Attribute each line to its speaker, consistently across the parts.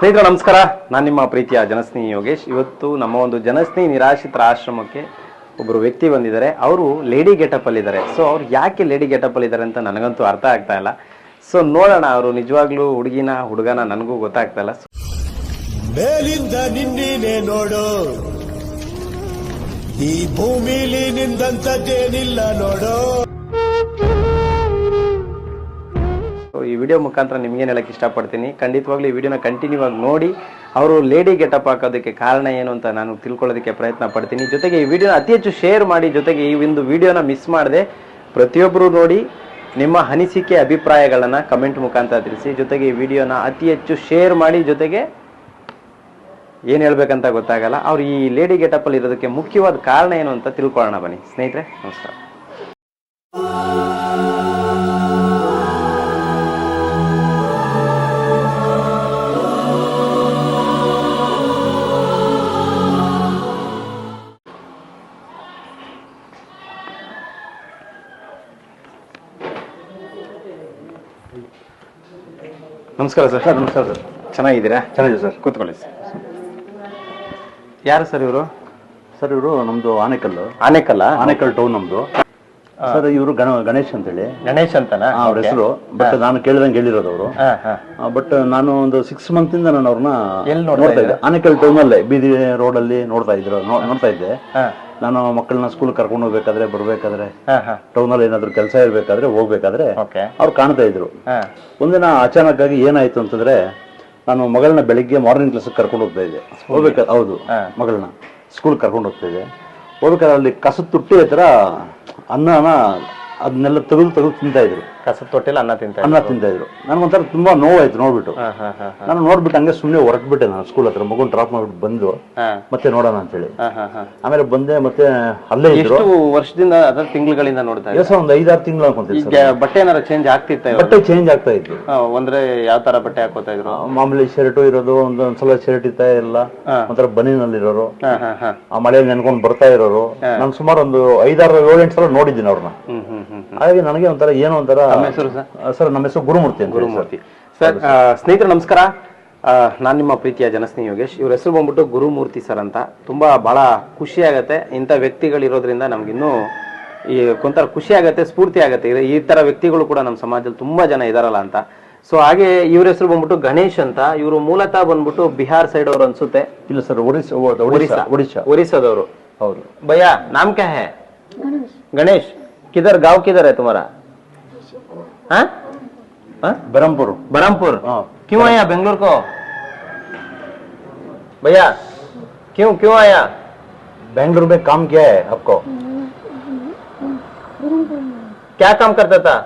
Speaker 1: ಸ್ನೇಹಿತರೆ, ನಮಸ್ಕಾರ. ನಾನು ನಿಮ್ಮ ಪ್ರೀತಿಯ ಜನಸ್ನೇಹಿ ಯೋಗೇಶ್. ಇವತ್ತು ನಮ್ಮ ಒಂದು ಜನಸ್ನೇಹಿ ನಿರಾಶ್ರಿತರ ಆಶ್ರಮಕ್ಕೆ ಒಬ್ಬರು ವ್ಯಕ್ತಿ ಬಂದಿದ್ದಾರೆ. ಅವರು ಲೇಡಿ ಗೆಟಪ್ ಅಲ್ಲಿದ್ದಾರೆ ಸೊ ಅವ್ರು ಯಾಕೆ ಲೇಡಿ ಗೆಟಪ್ ಅಲ್ಲಿದ್ದಾರೆ ಅಂತ ನನಗಂತೂ ಅರ್ಥ ಆಗ್ತಾ ಇಲ್ಲ. ಸೊ ನೋಡೋಣ, ಅವರು ನಿಜವಾಗ್ಲೂ ಹುಡುಗಿನ, ಹುಡುಗನ ನನಗೂ ಗೊತ್ತಾಗ್ತಾ ಇಲ್ಲ.
Speaker 2: ಮೇಲಿಂದ ನಿನ್ನೇ ನೋಡು. ಈ ಭೂಮಿಲಿ ನಿಂದಂತದ್ದೇನಿಲ್ಲ ನೋಡು.
Speaker 1: ವಿಡಿಯೋ ಮುಖಾಂತರ ನಿಮ್ಗೇನು ಹೇಳಕ್ಕೆ ಇಷ್ಟಪಡ್ತೀನಿ. ಖಂಡಿತವಾಗ್ಲೂ ಈ ವಿಡಿಯೋನ ಕಂಟಿನ್ಯೂ ಆಗಿ ನೋಡಿ, ಅವರು ಲೇಡಿ ಗೆಟಪ್ ಹಾಕೋದಕ್ಕೆ ಕಾರಣ ಏನು ಅಂತ ನಾನು ತಿಳ್ಕೊಳ್ಳೋದಕ್ಕೆ ಪ್ರಯತ್ನ ಪಡ್ತೀನಿ. ಜೊತೆಗೆ ಈ ವಿಡಿಯೋನ ಅತಿ ಹೆಚ್ಚು ಶೇರ್ ಮಾಡಿ, ಜೊತೆಗೆ ಈ ಒಂದು ವಿಡಿಯೋನ ಮಿಸ್ ಮಾಡದೆ ಪ್ರತಿಯೊಬ್ಬರು ನೋಡಿ ನಿಮ್ಮ ಅನಿಸಿಕೆ, ಅಭಿಪ್ರಾಯಗಳನ್ನು ಕಮೆಂಟ್ ಮುಖಾಂತರ ತಿಳಿಸಿ. ಜೊತೆಗೆ ಈ ವಿಡಿಯೋನ ಅತಿ ಹೆಚ್ಚು ಶೇರ್ ಮಾಡಿ, ಜೊತೆಗೆ ಏನು ಹೇಳ್ಬೇಕಂತ ಗೊತ್ತಾಗಲ್ಲ. ಅವ್ರು ಈ ಲೇಡಿ ಗೆಟಪ್ಪಲ್ಲಿ ಇರೋದಕ್ಕೆ ಮುಖ್ಯವಾದ ಕಾರಣ ಏನು ಅಂತ ತಿಳ್ಕೊಳ್ಳೋಣ ಬನ್ನಿ. ಸ್ನೇಹಿತರೆ, ನಮಸ್ಕಾರ. ನಮಸ್ಕಾರ ಸರ್. ಸರ್ ನಮಸ್ಕಾರ ಸರ್. ಚೆನ್ನಾಗಿದ್ದೀರಾ?
Speaker 3: ಚೆನ್ನಾಗಿದೆ ಸರ್.
Speaker 1: ಕೂತ್ಕೊಳ್ಳಿ ಸರ್. ಯಾರು ಸರ್ ಇವರು?
Speaker 3: ಸರ್ ಇವರು ನಮ್ಮದು ಆನೆಕಲ್ಲು.
Speaker 1: ಆನೆಕಲ್ಲ?
Speaker 3: ಆನೆಕಲ್ ಟೌನ್ ನಮ್ಮದು ಸರ್ ಇವರು ಗಣ ಗಣೇಶ್ ಅಂತೇಳಿ.
Speaker 1: ಗಣೇಶ್ ಅಂತನಾ?
Speaker 3: ಅವ್ರ ಹೆಸರು. ಬಟ್ ನಾನು ಕೇಳಿದಂಗೆ ಹೇಳಿರೋದು ಅವರು. ಬಟ್ ನಾನು ಒಂದು ಸಿಕ್ಸ್ ಮಂತ್ ಇಂದ ನಾನು ಅವ್ರನ್ನ
Speaker 1: ಎಲ್ಲಿ ನೋಡ್ತಾ
Speaker 3: ಇದ್ದೆ. ಆನೆಕಲ್ ಟೌನ್ ಅಲ್ಲೇ ಬೀದಿ ರೋಡ್ ಅಲ್ಲಿ ನೋಡ್ತಾ ಇದ್ರು ನೋಡ್ತಾ ಇದ್ದೆ. ನಾನು ಮಕ್ಕಳನ್ನ ಸ್ಕೂಲ್ ಕರ್ಕೊಂಡು ಹೋಗ್ಬೇಕಾದ್ರೆ ಬರ್ಬೇಕಾದ್ರೆ ಟೌನಲ್ಲಿ ಅಲ್ಲಿ ಏನಾದ್ರು ಕೆಲಸ ಇರ್ಬೇಕಾದ್ರೆ ಹೋಗ್ಬೇಕಾದ್ರೆ ಅವ್ರು ಕಾಣ್ತಾ ಇದ್ರು.
Speaker 1: ಹಾ.
Speaker 3: ಒಂದಿನ ಅಚಾನಕ್ ಆಗಿ ಏನಾಯ್ತು ಅಂತಂದ್ರೆ ನಾನು ಮಗಳನ್ನ ಬೆಳಿಗ್ಗೆ ಮಾರ್ನಿಂಗ್ ಕ್ಲಾಸ್ ಕರ್ಕೊಂಡು ಹೋಗ್ತಾ ಇದ್ದೆ. ಹೋಗ್ಬೇಕಾದ್ರೆ ಹೌದು. ಮಗಳನ್ನ ಸ್ಕೂಲ್ ಕರ್ಕೊಂಡು ಹೋಗ್ತಾ ಇದ್ದೆ. ಹೋಗ್ಬೇಕಾದ್ರೆ ಅಲ್ಲಿ ಕಸ ತುಟ್ಟಿ ಹತ್ರ ಅನ್ನನ ಅದನ್ನೆಲ್ಲ ತೆಗೆದು ತೆಗೆದು ತಿಂತಾ ಇದ್ರು.
Speaker 1: ಕಸದ ತೊಟ್ಟಿಲ್ಲ ಅನ್ನ ತಿಂತ
Speaker 3: ಅನ್ನ ತಿಂತಾ ಇದ್ರು ನನಗೊಂಥರ ತುಂಬಾ ನೋವಾಯ್ತು ನೋಡ್ಬಿಟ್ಟು. ನಾನು ನೋಡ್ಬಿಟ್ಟು ಹಂಗೆ ಸುಮ್ಮನೆ ಹೊರಟ್ಬಿಟ್ಟೆ ನಾನು ಸ್ಕೂಲ್ ಹತ್ರ. ಮಗುನ್ ಡ್ರಾಪ್ ಮಾಡ್ಬಿಟ್ಟು ಬಂದು ಮತ್ತೆ ನೋಡೋಣ ಅಂತೇಳಿ.
Speaker 1: ಹೇಳಿ ಹಾ ಹಾ.
Speaker 3: ಆಮೇಲೆ ಬಂದೆ ಮತ್ತೆ ಅಲ್ಲೇ ಇದ್ರು.
Speaker 1: ಎಷ್ಟು ವರ್ಷದಿಂದ ಅದರ ತಿಂಗಳುಗಳಿಂದ ನೋಡ್ತಾ?
Speaker 3: ದಿವಸ ಒಂದು ಐದಾರು ತಿಂಗಳು ಅನ್ಕೊಂತೀನಿ
Speaker 1: ಈಗ ಬಟ್ಟೆ ಏನಾರ ಚೇಂಜ್ ಆಗ್ತಿತ್ತ
Speaker 3: ಬಟ್ಟೆ ಚೇಂಜ್ ಆಗ್ತಾ ಇತ್ತು.
Speaker 1: ಅಂದ್ರೆ ಯಾವ ತರ ಬಟ್ಟೆ ಹಾಕೋತಾ ಇದ್ರು?
Speaker 3: ಮಾಮೂಲಿ ಶರ್ಟು ಇರೋದು ಒಂದೊಂದ್ಸಲ ಶರ್ಟ್ ಇತ್ತಾ ಇಲ್ಲ. ಒಂಥರ ಬನಿನಲ್ಲಿರೋರು ಆ ಮಳೆಯಲ್ಲಿ ನೆನ್ಕೊಂಡು ಬರ್ತಾ ಇರೋರು. ನಾನು ಸುಮಾರು ಒಂದು ಐದಾರು ಏಳೆಂಟು ಸಲ ನೋಡಿದ್ದೀನಿ ಅವ್ರನ್ನ. ಹಾಗಾಗಿ ನನಗೆ ಒಂಥರ ಏನೋ ಒಂಥರ
Speaker 1: ನಮ್ಮ ಹೆಸರು ಸರ್?
Speaker 3: ನಮ್ಮ ಹೆಸರು ಗುರುಮೂರ್ತಿ
Speaker 1: ಗುರುಮೂರ್ತಿ. ಸರ್ ಸ್ನೇಹಿತರು ನಮಸ್ಕಾರ. ನಾನು ನಿಮ್ಮ ಪ್ರೀತಿಯ ಜನಸ್ನೇಹಿ ಯೋಗೇಶ್. ಇವ್ರ ಹೆಸರು ಬಂದ್ಬಿಟ್ಟು ಗುರುಮೂರ್ತಿ ಸರ್ ಅಂತ. ತುಂಬ ಭಾಳ ಖುಷಿಯಾಗತ್ತೆ ಇಂಥ ವ್ಯಕ್ತಿಗಳಿರೋದ್ರಿಂದ ನಮಗಿನ್ನೂ ಈ ಒಂಥರ ಖುಷಿ ಆಗುತ್ತೆ ಸ್ಫೂರ್ತಿ ಆಗುತ್ತೆ. ಈ ತರ ವ್ಯಕ್ತಿಗಳು ಕೂಡ ನಮ್ಮ ಸಮಾಜದಲ್ಲಿ ತುಂಬಾ ಜನ ಇದಾರಲ್ಲ ಅಂತ. ಸೊ ಹಾಗೆ ಇವ್ರ ಹೆಸರು ಬಂದ್ಬಿಟ್ಟು ಗಣೇಶ್ ಅಂತ. ಇವರು ಮೂಲತಃ ಬಂದ್ಬಿಟ್ಟು ಬಿಹಾರ್ ಸೈಡ್ ಅವರು ಅನ್ಸುತ್ತೆ.
Speaker 3: ಇಲ್ಲ ಸರ್ ಒಡಿಶಾ ಒಡಿಶಾ
Speaker 1: ಒರಿಸ್ಸಾದವರು.
Speaker 3: ಹೌದು.
Speaker 1: ಭಯ ನಾಮ್ ಕ್ಯಾ ಹೇ? ಗಣೇಶ್. ಕಿದರ್ ಗಾಂವ್ ಕಿದರ್ ತುಮಾರ ತುಮಾರಾ? हाँ? हाँ?
Speaker 3: ब्रह्मपुर।
Speaker 1: ब्रह्मपुर?
Speaker 3: हाँ।
Speaker 1: क्यों आया बेंगलोर को? भैया क्यों क्यों आया?
Speaker 3: बेंगलोर में काम किया है आपको।
Speaker 1: क्या काम करता था?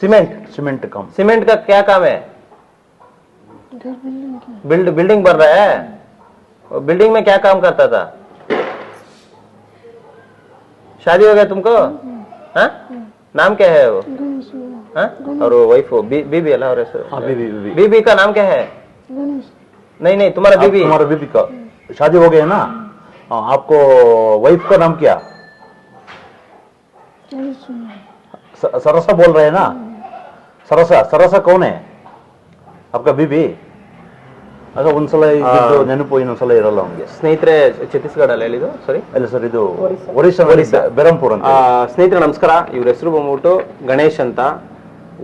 Speaker 1: सीमेंट।
Speaker 3: सीमेंट काम।
Speaker 1: सीमेंट का क्या काम है? बिल्ड बिल्डिंग बन रहा है? बिल्डिंग में क्या काम करता था? शादी हो गया तुमको? हाँ? नाम क्या है वो? हाँ? और वाइफ बीबी अल्लाह और
Speaker 3: हाँ, बीबी,
Speaker 1: का नाम क्या है? नहीं नहीं तुम्हारा बीबी।
Speaker 3: तुम्हारा बीबी का शादी हो गया ना? हाँ, आपको वाइफ का नाम क्या? सरसा बोल रहे हैं ना? सरसा सरसा कौन है? आपका बीबी? ಅದ ಒಂದ್ಸಲ ಇದ್ದಿದ್ದು ನೆನಪು ಇನ್ನೊಂದ್ಸಲ ಇರಲ್ಲ ಅವ್ನಿಗೆ.
Speaker 1: ಸ್ನೇಹಿತರೆ ಛತ್ತೀಸ್ಗಢ ಅಲ್ಲಿ ಹೇಳಿದ್ದು ಸರಿ
Speaker 3: ಅಲ್ಲ ಸರ್ ಇದು ಒರಿಸ್ಸಾ. ಬೆರಂಪುರ್ ಅಂತ.
Speaker 1: ಸ್ನೇಹಿತರೆ ನಮಸ್ಕಾರ. ಇವ್ರ ಹೆಸರು ಬಂದ್ಬಿಟ್ಟು ಗಣೇಶ್ ಅಂತ.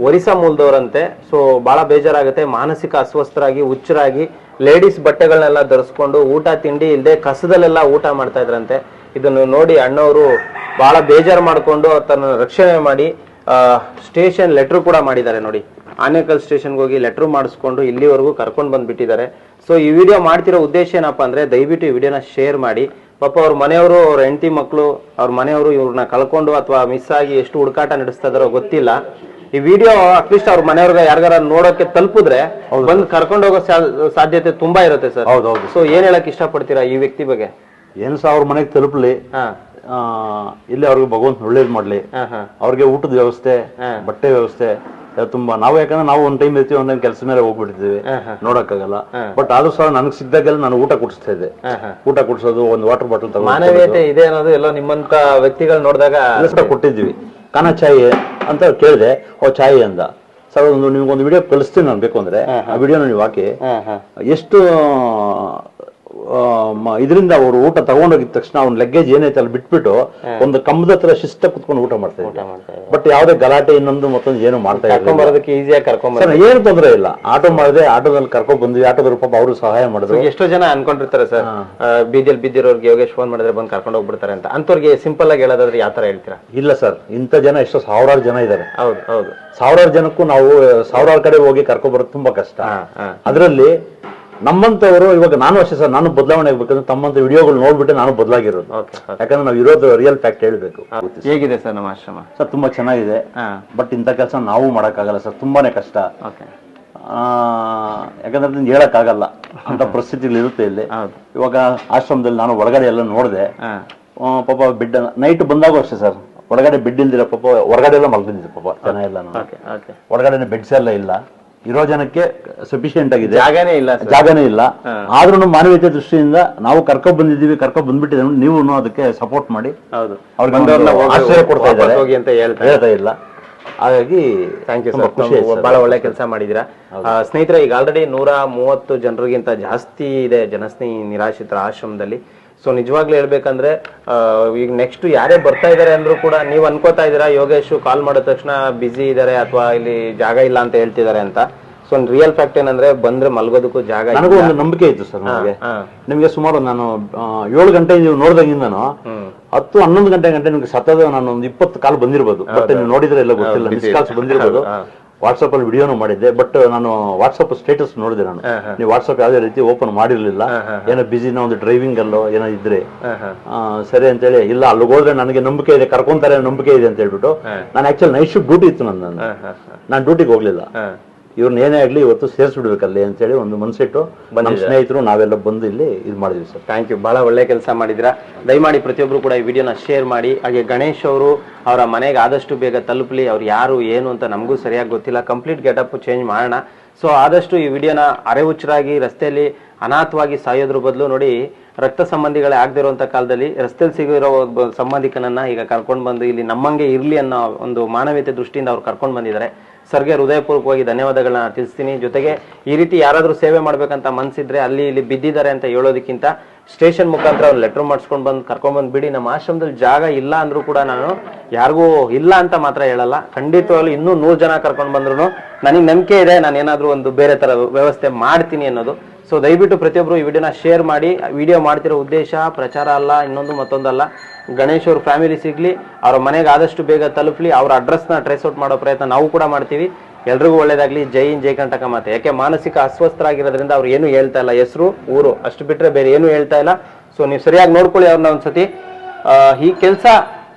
Speaker 1: ಒರಿಸ್ಸಾ ಮೂಲದವರಂತೆ. ಸೊ ಬಹಳ ಬೇಜಾರಾಗುತ್ತೆ. ಮಾನಸಿಕ ಅಸ್ವಸ್ಥರಾಗಿ ಹುಚ್ಚರಾಗಿ ಲೇಡೀಸ್ ಬಟ್ಟೆಗಳನ್ನೆಲ್ಲ ಧರಿಸ್ಕೊಂಡು ಊಟ ತಿಂಡಿ ಇಲ್ಲದೆ ಕಸದಲ್ಲೆಲ್ಲ ಊಟ ಮಾಡ್ತಾ ಇದ್ರಂತೆ. ಇದನ್ನು ನೋಡಿ ಅಣ್ಣವರು ಬಹಳ ಬೇಜಾರು ಮಾಡಿಕೊಂಡು ತನ್ನ ರಕ್ಷಣೆ ಮಾಡಿ ಸ್ಟೇಷನ್ ಲೆಟ್ರ್ ಕೂಡ ಮಾಡಿದ್ದಾರೆ ನೋಡಿ. ಆನೇಕಲ್ ಸ್ಟೇಷನ್ಗೆ ಹೋಗಿ ಲೆಟ್ರ್ ಮಾಡಿಸ್ಕೊಂಡು ಇಲ್ಲಿವರೆಗೂ ಕರ್ಕೊಂಡು ಬಂದ್ಬಿಟ್ಟಿದ್ದಾರೆ. ಸೊ ಈ ವಿಡಿಯೋ ಮಾಡ್ತಿರೋ ಉದ್ದೇಶ ಏನಪ್ಪಾ ಅಂದ್ರೆ ದಯವಿಟ್ಟು ಈ ವಿಡಿಯೋನ ಶೇರ್ ಮಾಡಿ. ಪಾಪ ಅವ್ರ ಮನೆಯವರು ಅವ್ರ ಹೆಂಡತಿ ಮಕ್ಕಳು ಅವ್ರ ಮನೆಯವರು ಇವ್ರನ್ನ ಕಳ್ಕೊಂಡು ಅಥವಾ ಮಿಸ್ ಆಗಿ ಎಷ್ಟು ಹುಡುಕಾಟ ನಡೆಸ್ತಾ ಇದಾರೋ ಗೊತ್ತಿಲ್ಲ. ಈ ವಿಡಿಯೋ ಅಟ್ಲೀಸ್ಟ್ ಅವ್ರ ಮನೆಯವ್ರಿಗೆ ಯಾರಿಗಾರ ನೋಡೋಕೆ ತಲುಪಿದ್ರೆ ಬಂದು ಕರ್ಕೊಂಡು ಹೋಗೋ ಸಾಧ್ಯತೆ ತುಂಬಾ ಇರುತ್ತೆ ಸರ್.
Speaker 3: ಹೌದೌದು
Speaker 1: ಸೊ ಏನ್ ಹೇಳಕ್ ಇಷ್ಟಪಡ್ತೀರಾ ಈ ವ್ಯಕ್ತಿ ಬಗ್ಗೆ?
Speaker 3: ಏನು ಸಹ ಅವ್ರ ಮನೆಗೆ ತಲುಪಲಿ? ಇಲ್ಲಿ ಅವ್ರಿಗೆ ಭಗವಂತ ಒಳ್ಳೇದು ಮಾಡ್ಲಿ. ಅವ್ರಿಗೆ ಊಟದ ವ್ಯವಸ್ಥೆ. ಬಟ್ಟೆ ವ್ಯವಸ್ಥೆ ತುಂಬಾ ನಾವು ಯಾಕಂದ್ರೆ ನಾವು ಒಂದ್ ಟೈಮ್ ಇರ್ತೀವಿ ಒಂದ್ ಕೆಲಸ ಮೇಲೆ ಹೋಗ್ಬಿಡ್ತೀವಿ. ನೋಡಕ್ಕಾಗಲ್ಲ. ಬಟ್ ಆದ್ರೂ ಸಹ ನನಗೆ ಸಿಕ್ದಾಗೆಲ್ಲ ನಾನು ಊಟ ಕುಡಿಸ್ತಾ ಇದ್ದೆ. ಊಟ ಕುಡಿಸೋದು ಒಂದು ವಾಟರ್ ಬಾಟಲ್
Speaker 1: ಮಾನವೀಯತೆ ಇದೆ ಅನ್ನೋದು ಎಲ್ಲ ನಿಮ್ಮಂತ ವ್ಯಕ್ತಿಗಳು ನೋಡಿದಾಗ
Speaker 3: ಊಟ ಕೊಟ್ಟಿದ್ವಿ ಕಾನ ಚಾಯ್ ಅಂತ ಕೇಳಿದೆ ಓ ಚಾಯ್ ಅಂದ. ಸರ್ ಒಂದು ನಿಮ್ಗೊಂದು ವಿಡಿಯೋ ಕಳಿಸ್ತೀನಿ ನಾನು ಬೇಕು ಅಂದ್ರೆ. ಆ ವಿಡಿಯೋನ ನೀವು ಹಾಕಿ. ಎಷ್ಟು ಇದರಿಂದ ಅವರು ಊಟ ತಗೊಂಡೋಗಿದ ತಕ್ಷಣ ಅವ್ನ ಲಗ್ಗೇಜ್ ಏನೈತೆ ಅಲ್ಲಿ ಬಿಟ್ಬಿಟ್ಟು ಒಂದು ಕಂಬದ ಹತ್ರ ಶಿಸ್ತ ಕುತ್ಕೊಂಡು ಊಟ
Speaker 1: ಮಾಡ್ತಾರೆ ಇದ್ದಾರೆ.
Speaker 3: ಬಟ್ ಯಾವುದೇ ಗಲಾಟೆ ಇನ್ನೊಂದು ಮತ್ತೊಂದು ಏನು ಮಾಡ್ತಾ
Speaker 1: ಬರೋದಕ್ಕೆ ಈಸಿಯಾಗಿ ಕರ್ಕೊಂಡ್
Speaker 3: ಏನು ತೊಂದರೆ ಇಲ್ಲ. ಆಟೋ ಮಾಡಿದೆ ಆಟೋದಲ್ಲಿ ಕರ್ಕೊಂಡ್ ಬಂದ್ವಿ. ಆಟೋದವ್ರು ಪಾಪ ಅವರು ಸಹಾಯ ಮಾಡಿದ್ರು.
Speaker 1: ಎಷ್ಟೋ ಜನ ಅನ್ಕೊಂಡಿರ್ತಾರೆ ಸರ್. ಬೀದಿಯಲ್ಲಿ ಬಿದ್ದಿರೋರ್ಗೆ ಯೋಗೇಶ್ ಫೋನ್ ಮಾಡಿದ್ರೆ ಬಂದು ಕರ್ಕೊಂಡು ಹೋಗ್ಬಿಡ್ತಾರೆ ಅಂತ. ಅಂತವ್ರಿಗೆ ಸಿಂಪಲ್ ಆಗಿ ಹೇಳೋದಾದ್ರೆ ಯಾವ ತರ ಹೇಳ್ತೀರಾ?
Speaker 3: ಇಲ್ಲ ಸರ್. ಇಂತ ಜನ ಎಷ್ಟೋ ಸಾವಿರಾರು ಜನ ಇದ್ದಾರೆ.
Speaker 1: ಹೌದು ಹೌದು.
Speaker 3: ಸಾವಿರಾರು ಜನಕ್ಕೂ ನಾವು ಸಾವಿರಾರು ಕಡೆ ಹೋಗಿ ಕರ್ಕೊಂಡ್ ಬರೋದು ತುಂಬಾ ಕಷ್ಟ. ಅದರಲ್ಲಿ ನಮ್ಮಂತವರು ಇವಾಗ ನಾನು ಅಷ್ಟೇ ಸರ್ ನಾನು ಬದಲಾವಣೆ ಆಗ್ಬೇಕಂದ್ರೆ ತಮ್ಮಂತ ವಿಡಿಯೋಗಳು ನೋಡ್ಬಿಟ್ಟು ನಾನು ಬದಲಾಗಿರೋದು. ಯಾಕಂದ್ರೆ ನಾವು ಇರೋದು ರಿಯಲ್ ಫ್ಯಾಕ್ಟ್ ಹೇಳ್ಬೇಕು.
Speaker 1: ಹೇಗಿದೆ ಸರ್ ನಮ್ಮ ಆಶ್ರಮ?
Speaker 3: ಸರ್ ತುಂಬಾ ಚೆನ್ನಾಗಿದೆ. ಬಟ್ ಇಂಥ ಕೆಲಸ ನಾವು ಮಾಡೋಕ್ಕಾಗಲ್ಲ ಸರ್ ತುಂಬಾನೇ ಕಷ್ಟ. ಯಾಕಂದ್ರೆ ಅದನ್ನ ಹೇಳಕ್ಕಾಗಲ್ಲ. ಅಂತ ಪರಿಸ್ಥಿತಿಗಳು ಇರುತ್ತೆ ಇಲ್ಲಿ. ಇವಾಗ ಆಶ್ರಮದಲ್ಲಿ ನಾನು ಒಳಗಡೆ ಎಲ್ಲ ನೋಡಿದೆ. ಪಾಪ ಬೆಡ್ ನೈಟ್ ಬಂದಾಗೂ ಅಷ್ಟೇ ಸರ್. ಒಳಗಡೆ ಬೆಡ್ ಇಲ್ದಿರ ಪಾಪ ಹೊರಗಡೆ ಎಲ್ಲ ಮಲ್ಕೊಂಡಿದ್ದೆ ಪಾಪ ಜನ ಎಲ್ಲ
Speaker 1: ಓಕೆ ಓಕೆ
Speaker 3: ಒಳಗಡೆ ಬೆಡ್ಸ್ ಎಲ್ಲ ಇಲ್ಲ. ಇರೋ ಜನಕ್ಕೆ ಸಫಿಶಿಯಂಟ್ ಆಗಿದೆ.
Speaker 1: ಜಾಗನೇ ಇಲ್ಲ
Speaker 3: ಜಾಗನೇ ಇಲ್ಲ. ಆದ್ರೂ ಮಾನವೀಯತೆ ದೃಷ್ಟಿಯಿಂದ ನಾವು ಕರ್ಕೊ ಬಂದಿದ್ದೀವಿ ಕರ್ಕೊ ಬಂದ್ಬಿಟ್ಟಿದ್ದೀವಿ ನೀವು ಅದಕ್ಕೆ ಸಪೋರ್ಟ್ ಮಾಡಿ. ಆಶ್ರಯ ಕೊಡ್ತಾ ಇದ್ದಾರೆ.
Speaker 1: ಹೋಗಿ ಅಂತ
Speaker 3: ಹೇಳ್ತಾ ಇಲ್ಲ. ಹಾಗಾಗಿ
Speaker 1: ಥ್ಯಾಂಕ್ ಯು ಸರ್. ಬಹಳ ಒಳ್ಳೆ ಕೆಲಸ ಮಾಡಿದೀರ ಸ್ನೇಹಿತರೆ ಈಗ ಆಲ್ರೆಡಿ ನೂರ ಮೂವತ್ತು ಜನರಿಗಿಂತ ಜಾಸ್ತಿ ಇದೆ ಜನಸ್ನೇಹಿ ನಿರಾಶ್ರಿತರ ಆಶ್ರಮದಲ್ಲಿ. ಸೊ ನಿಜವಾಗ್ಲೂ ಹೇಳ್ಬೇಕಂದ್ರೆ ಈಗ ನೆಕ್ಸ್ಟ್ ಯಾರೇ ಬರ್ತಾ ಇದಾರೆ ಅಂದ್ರೂ ಕೂಡ ನೀವು ಅನ್ಕೋತಾ ಇದೀರಾ ಯೋಗೇಶ್ ಕಾಲ್ ಮಾಡಿದ ತಕ್ಷಣ ಬಿಸಿ ಇದಾರೆ ಅಥವಾ ಇಲ್ಲಿ ಜಾಗ ಇಲ್ಲ ಅಂತ ಹೇಳ್ತಿದ್ದಾರೆ ಅಂತ. ಸೊ ರಿಯಲ್ ಫ್ಯಾಕ್ಟ್ ಏನಂದ್ರೆ ಬಂದ್ರೆ ಮಲ್ಗೋದಕ್ಕೂ ಜಾಗ ಇಲ್ಲ.
Speaker 3: ನನಗೂ ಒಂದು ನಂಬಿಕೆ ಇತ್ತು ಸರ್ ನನಗೆ
Speaker 1: ಹಾ.
Speaker 3: ನಿಮ್ಗೆ ಸುಮಾರು ನಾನು ಏಳು ಗಂಟೆ ನೀವು ನೋಡ್ದಾಗಿಂದನು. ಹತ್ತು ಹನ್ನೊಂದು ಗಂಟೆ ಗಂಟೆ ನಿಮ್ಗೆ ಸತತ ನಾನು ಒಂದು ಇಪ್ಪತ್ತು ಕಾಲ್ ಬಂದಿರ್ಬೋದು. ಬಟ್ ನೀವು ನೋಡಿದ್ರೆ ಎಲ್ಲ ಗೊತ್ತಿಲ್ಲ ಮಿಸ್ ಕಾಲ್ಸ್ ಬಂದಿರ್ಬೋದು.
Speaker 1: ಹಾ.
Speaker 3: ವಾಟ್ಸಪ್ ಅಲ್ಲಿ ವಿಡಿಯೋನು ಮಾಡಿದ್ದೆ ಬಟ್ ನಾನು ವಾಟ್ಸಪ್ ಸ್ಟೇಟಸ್ ನೋಡಿದೆ ನಾನು. ನೀವು ವಾಟ್ಸಪ್ ಯಾವುದೇ ರೀತಿ ಓಪನ್ ಮಾಡಿರಲಿಲ್ಲ. ಏನೋ ಬಿಸಿನ ಒಂದು ಡ್ರೈವಿಂಗ್ ಅಲ್ಲೋ ಏನೋ ಇದ್ರೆ.
Speaker 1: ಸರಿ
Speaker 3: ಅಂತ ಹೇಳಿ ಅಂತೇಳಿ ಇಲ್ಲ ಅಲ್ಲಿಗೆ ಹೋದ್ರೆ ನನಗೆ ನಂಬಿಕೆ ಇದೆ ಕರ್ಕೊಂತಾರೆ ನಂಬಿಕೆ ಇದೆ ಅಂತ ಹೇಳ್ಬಿಟ್ಟು ನಾನು ಆಕ್ಚುಲಿ ನೈಟ್ ಶಿಫ್ಟ್ ಡ್ಯೂಟಿ ಇತ್ತು ನನ್ನ. ನಾನು ಡ್ಯೂಟಿಗೆ ಹೋಗ್ಲಿಲ್ಲ. ಇವ್ರನ್ನ ಏನೇ ಆಗಲಿ ಇವತ್ತು ಸೇರಿಸ್ಬಿಡ್ಬೇಕಲ್ಲಿ ಅಂತೇಳಿ ಒಂದು ಮನ್ಸಿಟ್ಟು ನಮ್ಮ ಸ್ನೇಹಿತರು ನಾವೆಲ್ಲ ಬಂದು ಇಲ್ಲಿ ಇದು ಮಾಡಿದ್ವಿ ಸರ್.
Speaker 1: ಥ್ಯಾಂಕ್ ಯು ಭಾಳ ಒಳ್ಳೆ ಕೆಲಸ ಮಾಡಿದಿರಾ ದಯಮಾಡಿ ಪ್ರತಿಯೊಬ್ಬರು ಕೂಡ ಈ ವಿಡಿಯೋನ ಶೇರ್ ಮಾಡಿ. ಹಾಗೆ ಗಣೇಶ್ ಅವರು ಅವರ ಮನೆಗೆ ಆದಷ್ಟು ಬೇಗ ತಲುಪಲಿ. ಅವ್ರು ಯಾರು ಏನು ಅಂತ ನಮಗೂ ಸರಿಯಾಗಿ ಗೊತ್ತಿಲ್ಲ. ಕಂಪ್ಲೀಟ್ ಗೆಟಪ್ ಚೇಂಜ್ ಮಾಡೋಣ. ಸೊ ಆದಷ್ಟು ಈ ವಿಡಿಯೋನ ಅರೆಹುಚ್ಚರಾಗಿ ರಸ್ತೆಯಲ್ಲಿ ಅನಾಥವಾಗಿ ಸಾಯೋದ್ರ ಬದಲು ನೋಡಿ ರಕ್ತ ಸಂಬಂಧಿಗಳೇ ಆಗದೆ ಇರುವಂಥ ಕಾಲದಲ್ಲಿ ರಸ್ತೆಯಲ್ಲಿ ಸಿಗಿರೋ ಒಬ್ಬ ಸಂಬಂಧಿಕನನ್ನ ಈಗ ಕರ್ಕೊಂಡು ಬಂದು ಇಲ್ಲಿ ನಮ್ಮಂಗೆ ಇರಲಿ ಅನ್ನೋ ಒಂದು ಮಾನವೀಯತೆ ದೃಷ್ಟಿಯಿಂದ ಅವ್ರು ಕರ್ಕೊಂಡು ಬಂದಿದ್ದಾರೆ. ಸರ್ಗೆ ಹೃದಯಪೂರ್ವಕವಾಗಿ ಧನ್ಯವಾದಗಳನ್ನ ತಿಳಿಸ್ತೀನಿ. ಜೊತೆಗೆ ಈ ರೀತಿ ಯಾರಾದರೂ ಸೇವೆ ಮಾಡ್ಬೇಕಂತ ಮನ್ಸಿದ್ರೆ ಅಲ್ಲಿ ಇಲ್ಲಿ ಬಿದ್ದಿದ್ದಾರೆ ಅಂತ ಹೇಳೋದಕ್ಕಿಂತ ಸ್ಟೇಷನ್ ಮುಖಾಂತರ ಅವ್ರು ಲೆಟರ್ ಮಾಡಿಸ್ಕೊಂಡು ಬಂದು ಕರ್ಕೊಂಡ್ ಬಂದು ಬಿಡಿ. ನಮ್ಮ ಆಶ್ರಮದಲ್ಲಿ ಜಾಗ ಇಲ್ಲ ಅಂದ್ರೂ ಕೂಡ ನಾನು ಯಾರಿಗೂ ಇಲ್ಲ ಅಂತ ಮಾತ್ರ ಹೇಳಲ್ಲ. ಖಂಡಿತವಾಗ್ಲೂ ಇನ್ನೂ ನೂರು ಜನ ಕರ್ಕೊಂಡು ಬಂದ್ರು ನನಗೆ ನಂಬಿಕೆ ಇದೆ. ನಾನು ಏನಾದರೂ ಒಂದು ಬೇರೆ ತರ ವ್ಯವಸ್ಥೆ ಮಾಡ್ತೀನಿ ಅನ್ನೋದು. ಸೊ ದಯವಿಟ್ಟು ಪ್ರತಿಯೊಬ್ಬರು ಈ ವಿಡಿಯೋನ ಶೇರ್ ಮಾಡಿ. ವಿಡಿಯೋ ಮಾಡ್ತಿರೋ ಉದ್ದೇಶ, ಪ್ರಚಾರ ಅಲ್ಲ, ಇನ್ನೊಂದು ಮತ್ತೊಂದಲ್ಲ. ಗಣೇಶ್ ಅವ್ರ ಫ್ಯಾಮಿಲಿ ಸಿಗಲಿ, ಅವ್ರ ಮನೆಗೆ ಆದಷ್ಟು ಬೇಗ ತಲುಪಲಿ, ಅವ್ರ ಅಡ್ರೆಸ್ನ ಟ್ರೇಸ್ ಔಟ್ ಮಾಡೋ ಪ್ರಯತ್ನ ನಾವು ಕೂಡ ಮಾಡ್ತೀವಿ. ಎಲ್ರಿಗೂ ಒಳ್ಳೇದಾಗಲಿ. ಜೈ ಇನ್ ಜೈ ಕಂಟಕ ಮಾತೆ. ಯಾಕೆ ಮಾನಸಿಕ ಅಸ್ವಸ್ಥರಾಗಿರೋದ್ರಿಂದ ಅವ್ರು ಏನು ಹೇಳ್ತಾ ಇಲ್ಲ. ಹೆಸರು, ಊರು, ಅಷ್ಟು ಬಿಟ್ಟರೆ ಬೇರೆ ಏನು ಹೇಳ್ತಾ ಇಲ್ಲ. ಸೊ ನೀವು ಸರಿಯಾಗಿ ನೋಡ್ಕೊಳ್ಳಿ ಅವ್ರನ್ನ ಒಂದ್ಸತಿ. ಈ ಕೆಲಸ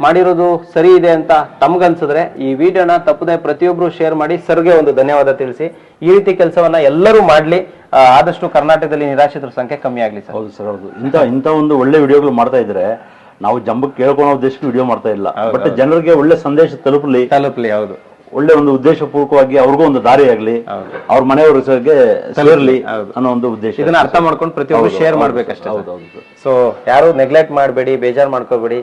Speaker 1: ಮಾಡಿರೋದು ಸರಿ ಇದೆ ಅಂತ ತಮ್ಗನ್ಸಿದ್ರೆ ಈ ವಿಡಿಯೋನ ತಪ್ಪದೆ ಪ್ರತಿಯೊಬ್ರು ಶೇರ್ ಮಾಡಿ ಸರ್ಗೆ ಒಂದು ಧನ್ಯವಾದ ತಿಳಿಸಿ. ಈ ರೀತಿ ಕೆಲಸವನ್ನ ಎಲ್ಲರೂ ಮಾಡ್ಲಿ. ಆದಷ್ಟು ಕರ್ನಾಟಕದಲ್ಲಿ ನಿರಾಶ್ರಿತರ ಸಂಖ್ಯೆ ಕಮ್ಮಿ ಆಗ್ಲಿ ಸರ್.
Speaker 3: ಹೌದು ಸರ್ ಹೌದು. ಇಂಥ ಇಂಥ ಒಂದು ಒಳ್ಳೆ ವಿಡಿಯೋಗಳು ಮಾಡ್ತಾ ಇದ್ರೆ ನಾವು ಜಂಬಕ್ಕೆ ಕೇಳ್ಕೊಳೋ ಉದ್ದೇಶಕ್ಕೆ ವಿಡಿಯೋ ಮಾಡ್ತಾ ಇಲ್ಲ. ಬಟ್ ಜನರಿಗೆ ಒಳ್ಳೆ ಸಂದೇಶ ತಲುಪಲಿ.
Speaker 1: ತಲುಪಲಿ ಹೌದು.
Speaker 3: ಒಳ್ಳೆ ಒಂದು ಉದ್ದೇಶಪೂರ್ವಕವಾಗಿ ಅವ್ರಿಗೂ ಒಂದು ದಾರಿ ಆಗಲಿ. ಅವ್ರ ಮನೆಯವ್ರಿಗೆ ಸೇರ್ಲಿ ಅನ್ನೋ ಒಂದು ಉದ್ದೇಶ.
Speaker 1: ಇದನ್ನ ಅರ್ಥ ಮಾಡ್ಕೊಂಡು ಪ್ರತಿಯೊಬ್ಬರು ಶೇರ್ ಮಾಡ್ಬೇಕಷ್ಟೇ
Speaker 3: ಹೌದು ಹೌದು.
Speaker 1: ಸೊ ಯಾರು ನೆಗ್ಲೆಕ್ಟ್ ಮಾಡಬೇಡಿ ಬೇಜಾರು ಮಾಡ್ಕೋಬೇಡಿ.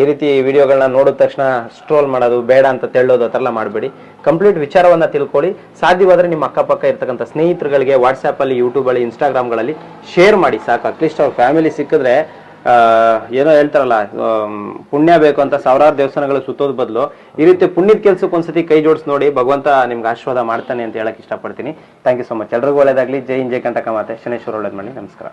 Speaker 1: ಈ ರೀತಿ ವಿಡಿಯೋಗಳನ್ನ ನೋಡಿದ ತಕ್ಷಣ ಸ್ಟ್ರೋಲ್ ಮಾಡೋದು, ಬೇಡ ಅಂತ ತೆಳ್ಳೋದು, ಆ ಥರ ಎಲ್ಲ ಮಾಡಬೇಡಿ. ಕಂಪ್ಲೀಟ್ ವಿಚಾರವನ್ನ ತಿಳ್ಕೊಳ್ಳಿ. ಸಾಧ್ಯವಾದರೆ ನಿಮ್ಮ ಅಕ್ಕಪಕ್ಕ ಇರ್ತಕ್ಕಂಥ ಸ್ನೇಹಿತರುಗಳಿಗೆ ವಾಟ್ಸಪ್ಪಲ್ಲಿ ಯೂಟ್ಯೂಬಲ್ಲಿ ಇನ್ಸ್ಟಾಗ್ರಾಮ್ಗಳಲ್ಲಿ ಶೇರ್ ಮಾಡಿ ಸಾಕು. ಅಟ್ಲೀಸ್ಟ್ ಅವ್ರ ಫ್ಯಾಮಿಲಿ ಸಿಕ್ಕಿದ್ರೆ ಏನೋ ಹೇಳ್ತಾರಲ್ಲ ಪುಣ್ಯ ಬೇಕು ಅಂತ ಸಾವಿರಾರು ದೇವಸ್ಥಾನಗಳು ಸುತ್ತೋದ್ ಬದಲು ಈ ರೀತಿ ಪುಣ್ಯದ ಕೆಲಸಕ್ಕೆ ಒಂದ್ಸತಿ ಕೈ ಜೋಡಿಸಿ ನೋಡಿ, ಭಗವಂತ ನಿಮ್ಗೆ ಆಶೀರ್ವಾದ ಮಾಡ್ತಾನೆ ಅಂತ ಹೇಳಕ್ ಇಷ್ಟಪಡ್ತೀನಿ. ಥ್ಯಾಂಕ್ ಯು ಸೊ ಮಚ್ ಎಲ್ರಿಗೂ ಒಳ್ಳೇದಾಗ್ಲಿ. ಜೈ ಇಂಜಯ್ ಕಂಟಕ ಮಾತೆ ಶನೇಶ್ವರ ಒಳ್ಳೇದು ಮಾಡಿ ನಮಸ್ಕಾರ.